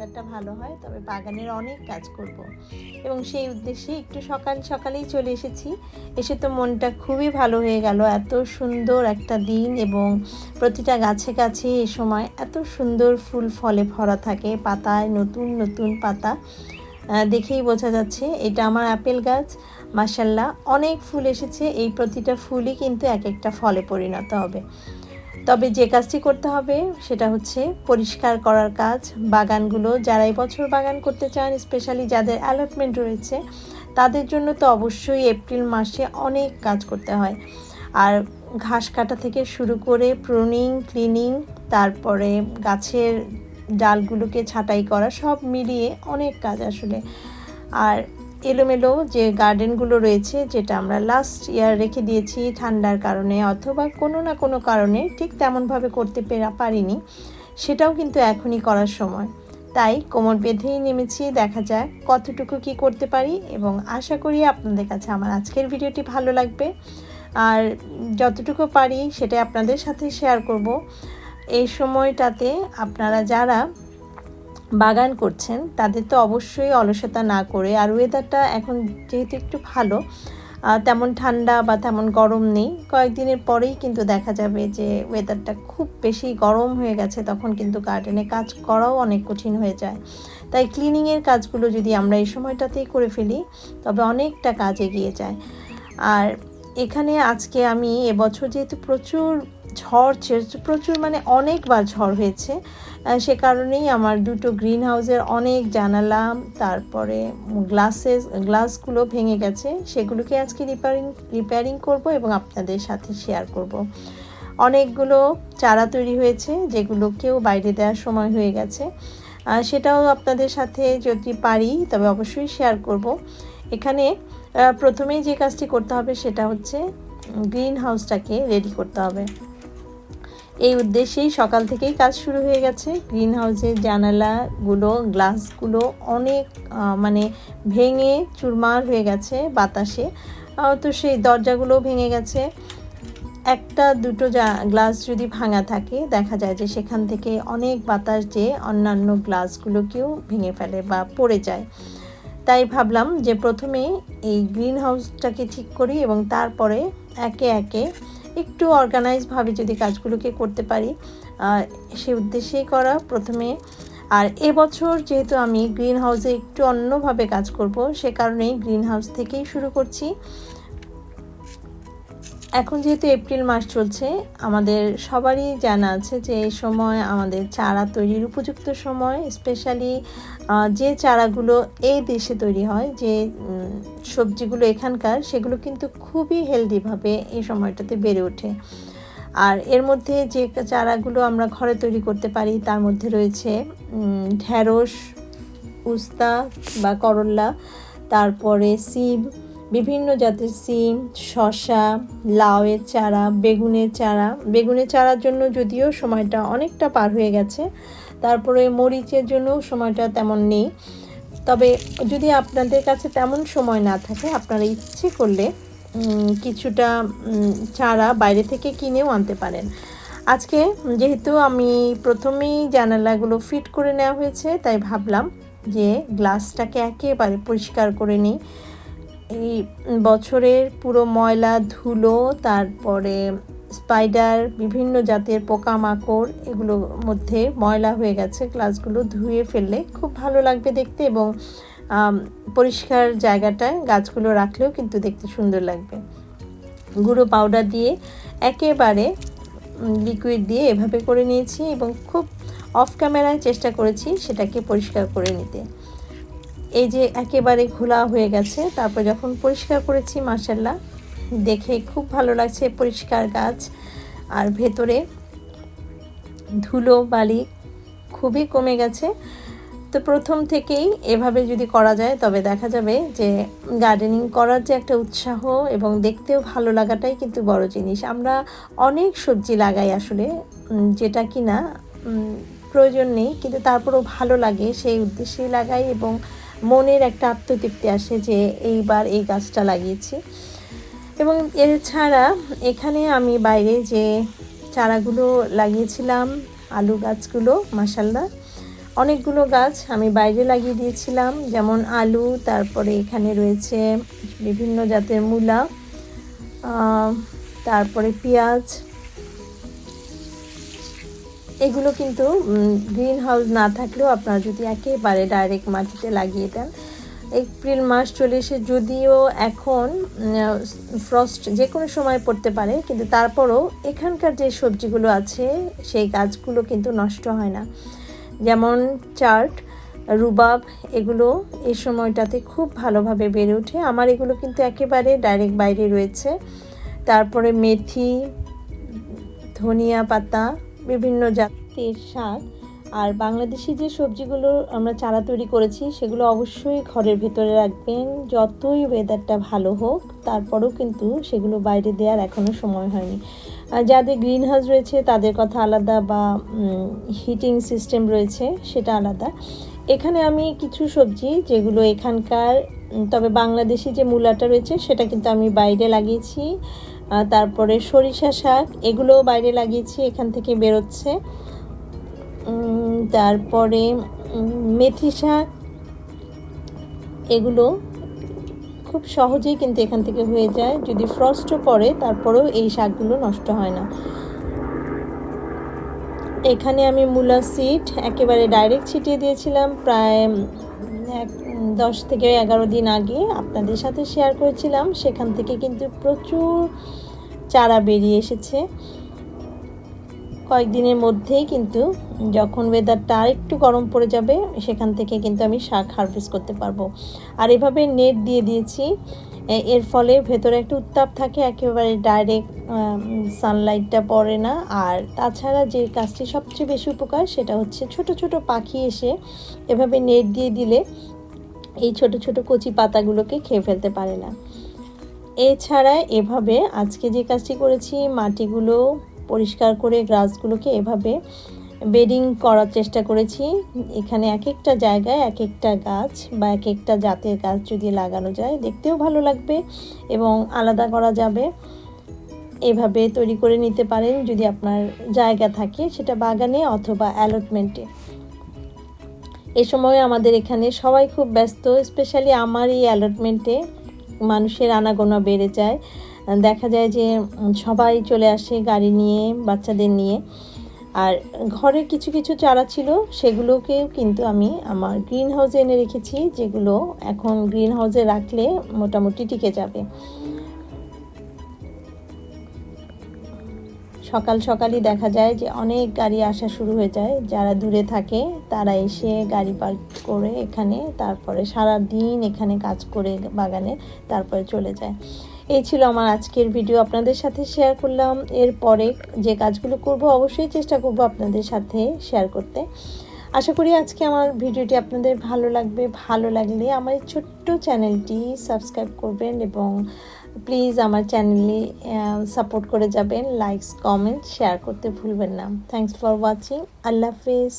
ওয়েদারটা ভালো হয়, তবে বাগানের অনেক কাজ করব। এবং সেই উদ্দেশ্যে একটু সকাল সকালেই চলে এসেছি। এসে তো মনটা খুবই ভালো হয়ে গেল। এত সুন্দর একটা দিন এবং প্রতিটা গাছে গাছে এ সময় এত সুন্দর ফুল ফলে ভরা থাকে, পাতায় নতুন নতুন পাতা। দেখেই বোঝা যাচ্ছে এটা আমার আপেল গাছ। মাসাল্লাহ অনেক ফুল এসেছে। এই প্রতিটা ফুলই কিন্তু এক একটা ফলে পরিণত হবে। তবে যে কাজটি করতে হবে সেটা হচ্ছে পরিষ্কার করার কাজ। বাগানগুলো যারা বছর বাগান করতে চান, স্পেশালি যাদের অ্যালটমেন্ট রয়েছে, তাদের জন্য তো অবশ্যই এপ্রিল মাসে অনেক কাজ করতে হয়। আর ঘাস কাটা থেকে শুরু করে প্রুনিং ক্লিনিং তারপরে গাছের ডালগুলোকে ছাঁটাই করা সব মিলিয়ে অনেক কাজ আসলে। আর এলোমেলো যে গার্ডেনগুলো রয়েছে, যেটা আমরা লাস্ট ইয়ার রেখে দিয়েছি ঠান্ডার কারণে অথবা কোনো না কোনো কারণে ঠিক তেমনভাবে করতে পেরা পারিনি, সেটাও কিন্তু এখনই করার সময়। তাই কোমর বেঁধেই নেমেছি, দেখা যাক কতটুকু কি করতে পারি এবং আশা করি আপনাদের কাছে আমার আজকের ভিডিওটি ভালো লাগবে। আর যতটুকু পারি সেটা আপনাদের সাথে শেয়ার করব। এই সময়টাতে আপনারা যারা বাগান করছেন, তাদের তো অবশ্যই অলসতা না করে। আর ওয়েদারটা এখন যেহেতু একটু ভালো তেমন ঠান্ডা বা তেমন গরম নেই। কয়েকদিনের পরেই কিন্তু দেখা যাবে যে ওয়েদারটা খুব বেশি গরম হয়ে গেছে, তখন কিন্তু গার্ডেনে কাজ করাও অনেক কঠিন হয়ে যায়। তাই ক্লিনিংয়ের কাজগুলো যদি আমরা এই সময়টাতেই করে ফেলি, তবে অনেকটা কাজ এগিয়ে যায়। আর এখানে আজকে আমি এবছর যেহেতু প্রচুর ঝড় প্রচুর মানে অনেকবার ঝড় হয়েছে। সে কারণেই আমার দুটো গ্রিন হাউসের অনেক জানালা, তারপরে গ্লাসেস গ্লাসগুলো ভেঙে গেছে। সেগুলোকে আজকে রিপেয়ারিং রিপেয়ারিং করব এবং আপনাদের সাথে শেয়ার করব। অনেকগুলো চারা তৈরি হয়েছে, যেগুলোকেও বাইরে দেওয়ার সময় হয়ে গেছে। সেটাও আপনাদের সাথে যদি পারি, তবে অবশ্যই শেয়ার করব। এখানে প্রথমেই যে কাজটি করতে হবে সেটা হচ্ছে গ্রিন হাউসটাকে রেডি করতে হবে। এই উদ্দেশ্যেই সকাল থেকেই কাজ শুরু হয়ে গেছে। গ্রিন হাউসের জানালাগুলো গ্লাসগুলো অনেক মানে ভেঙে চুরমার হয়ে গেছে বাতাসে। তো সেই দরজাগুলো ভেঙে গেছে। একটা, দুটো গ্লাস যদি ভাঙা থাকে, দেখা যায় যে সেখান থেকে অনেক বাতাস যে অন্যান্য গ্লাসগুলোকেও ভেঙে ফেলে বা পড়ে যায়। তাই ভাবলাম যে প্রথমে এই গ্রিন হাউসটাকে ঠিক করি এবং তারপরে একে একে একটু অর্গানাইজভাবে যদি কাজগুলোকে করতে পারি সে উদ্দেশ্যেই করা প্রথমে। আর এবছর যেহেতু আমি গ্রিন হাউসে একটু অন্যভাবে কাজ করব, সে কারণেই গ্রিন হাউস থেকেই শুরু করছি। এখন যেহেতু এপ্রিল মাস চলছে, আমাদের সবারই জানা আছে যে এই সময় আমাদের চারা তৈরির উপযুক্ত সময় স্পেশালি যে চারাগুলো এই দেশে তৈরি হয়, যে সবজিগুলো এখানকার, সেগুলো কিন্তু খুবই হেলদিভাবে এই সময়টাতে বেড়ে ওঠে। আর এর মধ্যে যে চারাগুলো আমরা ঘরে তৈরি করতে পারি, তার মধ্যে রয়েছে ঢ্যাঁড়স উস্তা বা করল্লা তারপরে সিম বিভিন্ন জাতের সিম, শসা, লাউয়ের চারা, বেগুনের চারা। বেগুনের চারার জন্য যদিও সময়টা অনেকটা পার হয়ে গেছে, তারপরে মরিচের জন্য সময়টা তেমন নেই। তবে যদি আপনাদের কাছে তেমন সময় না থাকে, আপনারা ইচ্ছে করলে কিছুটা চারা বাইরে থেকে কিনেও আনতে পারেন। আজকে যেহেতু আমি প্রথমেই জানালাগুলো ফিট করে নেওয়া হয়েছে, তাই ভাবলাম যে গ্লাসটাকে একেবারে পরিষ্কার করে নিই। এই বছরের পুরো ময়লা, ধুলো, তারপরে স্পাইডার বিভিন্ন জাতের পোকামাকড়, এগুলোর মধ্যে ময়লা হয়ে গেছে। গ্লাসগুলো ধুয়ে ফেললে খুব ভালো লাগবে দেখতে এবং পরিষ্কার জায়গাটায় গাছগুলো রাখলেও কিন্তু দেখতে সুন্দর লাগবে। গুঁড়ো পাউডার দিয়ে একেবারে লিকুইড দিয়ে এভাবে করে নিয়েছি এবং খুব অফ ক্যামেরায় চেষ্টা করেছি সেটাকে পরিষ্কার করে নিতে। এই যে একেবারে ঘোলা হয়ে গেছে, তারপর যখন পরিষ্কার করেছি মার্শাল্লাহ দেখে খুব ভালো লাগছে পরিষ্কার গাছ। আর ভেতরে ধুলো, বালি খুবই কমে গেছে। তো প্রথম থেকেই এভাবে যদি করা যায়, তবে দেখা যাবে যে গার্ডেনিং করার যে একটা উৎসাহ এবং দেখতেও ভালো লাগাটাই কিন্তু বড় জিনিস। আমরা অনেক সবজি লাগাই আসলে যেটা কি না প্রয়োজন নেই, কিন্তু তারপরেও ভালো লাগে। সেই উদ্দেশ্যেই লাগাই এবং মনের একটা আত্মতৃপ্তি আসে যে এইবার এই গাছটা লাগিয়েছি। এবং এছাড়া এখানে আমি বাইরে যে চারাগুলো লাগিয়েছিলাম, আলু গাছগুলো মাসাল্লাহ অনেকগুলো গাছ আমি বাইরে লাগিয়ে দিয়েছিলাম, যেমন আলু, তারপরে এখানে রয়েছে বিভিন্ন জাতের মূলা তারপরে পেঁয়াজ এগুলো কিন্তু গ্রিন হাউস না থাকলেও আপনারা যদি একেবারে ডাইরেক্ট মাটিতে লাগিয়ে দেন, এপ্রিল মাস চলে এসে যদিও এখন ফ্রস্ট যে কোনো সময় পড়তে পারে, কিন্তু তারপরও এখানকার যে সবজিগুলো আছে, সেই গাছগুলো কিন্তু নষ্ট হয় না। যেমন চার্ট রুবাব এগুলো এই সময়টাতে খুব ভালোভাবে বেড়ে ওঠে। আমার এগুলো কিন্তু একেবারে ডাইরেক্ট বাইরে রয়েছে। তারপরে মেথি, ধনিয়া পাতা বিভিন্ন জাতের শাক আর বাংলাদেশি যে সবজিগুলো আমরা চারা তৈরি করেছি, সেগুলো অবশ্যই ঘরের ভেতরে রাখবেন। যতই ওয়েদারটা ভালো হোক, তারপরেও কিন্তু সেগুলো বাইরে দেওয়ার এখনও সময় হয়নি। যাদের গ্রিন হাউস রয়েছে, তাদের কথা আলাদা বা হিটিং সিস্টেম রয়েছে, সেটা আলাদা। এখানে আমি কিছু সবজি যেগুলো এখানকার তবে বাংলাদেশি যে মূলাটা রয়েছে, সেটা কিন্তু আমি বাইরে লাগিয়েছি। তারপরে সরিষা শাক, এগুলোও বাইরে লাগিয়েছি, এখান থেকে বেরোচ্ছে। তারপরে মেথি শাক, এগুলো খুব সহজেই কিন্তু এখান থেকে হয়ে যায়। যদি ফ্রস্টও পড়ে, তারপরেও এই শাকগুলো নষ্ট হয় না। এখানে আমি মূলা সিড একেবারে ডাইরেক্ট ছিটিয়ে দিয়েছিলাম, প্রায় এক দশ থেকে এগারো দিন আগে আপনাদের সাথে শেয়ার করেছিলাম। সেখান থেকে কিন্তু প্রচুর চারা বেরিয়ে এসেছে। কয়েকদিনের মধ্যেই কিন্তু যখন ওয়েদারটা আরেকটু গরম পড়ে যাবে, সেখান থেকে কিন্তু আমি শাক হারভেস্ট করতে পারব। আর এভাবে নেট দিয়ে দিয়েছি। এর ফলে ভেতরে একটা উত্তাপ থাকে, একেবারে ডাইরেক্ট সানলাইটটা পড়ে না। আর তাছাড়া যে কাজটি সবচেয়ে বেশি উপকার, সেটা হচ্ছে ছোট ছোট পাখি এসে এভাবে নেট দিয়ে দিলে এই ছোট ছোট কচি পাতাগুলোকে খেয়ে ফেলতে পারে না। এছাড়া এভাবে আজকে যে কাজটি করেছি, মাটিগুলো পরিষ্কার করে গাছগুলোকে এভাবে বেডিং করার চেষ্টা করেছি। এখানে এক একটা জায়গায় এক একটা গাছ বা এক একটা জাতের গাছ যদি লাগানো যায়, দেখতেও ভালো লাগবে এবং আলাদা করা যাবে। এভাবে তৈরি করে নিতে পারেন যদি আপনার জায়গা থাকে সেটা বাগানে অথবা অ্যালটমেন্টে। এ সময় আমাদের এখানে সবাই খুব ব্যস্ত স্পেশালি আমার এই অ্যালটমেন্টে মানুষের আনাগোনা বেড়ে যায়। দেখা যায় যে সবাই চলে আসে গাড়ি নিয়ে, বাচ্চাদের নিয়ে। আর ঘরে কিছু কিছু চারা ছিল, সেগুলোকেও কিন্তু আমি আমার গ্রিন হাউসে এনে রেখেছি, যেগুলো এখন গ্রিন হাউসে রাখলে মোটামুটি টিকে যাবে। সকাল সকালই দেখা যায় যে অনেক গাড়ি আসা শুরু হয়ে যায়। যারা দূরে থাকে, তারা এসে গাড়ি পার্ক করে এখানে, তারপরে সারা দিন এখানে কাজ করে বাগানে তারপরে চলে যায়। এই ছিল আমার আজকের ভিডিও। আপনাদের সাথে শেয়ার করলাম। এরপরে যে কাজগুলো করব, অবশ্যই চেষ্টা করব আপনাদের সাথে শেয়ার করতে। আশা করি আজকে আমার ভিডিওটি আপনাদের ভালো লাগবে। ভালো লাগলে আমার এই ছোট্ট চ্যানেলটি সাবস্ক্রাইব করবেন এবং প্লিজ আমার চ্যানেলে সাপোর্ট করে যাবেন লাইকস কমেন্ট শেয়ার করতে ভুলবেন না। থ্যাংকস ফর ওয়াচিং আল্লাহ হাফেজ।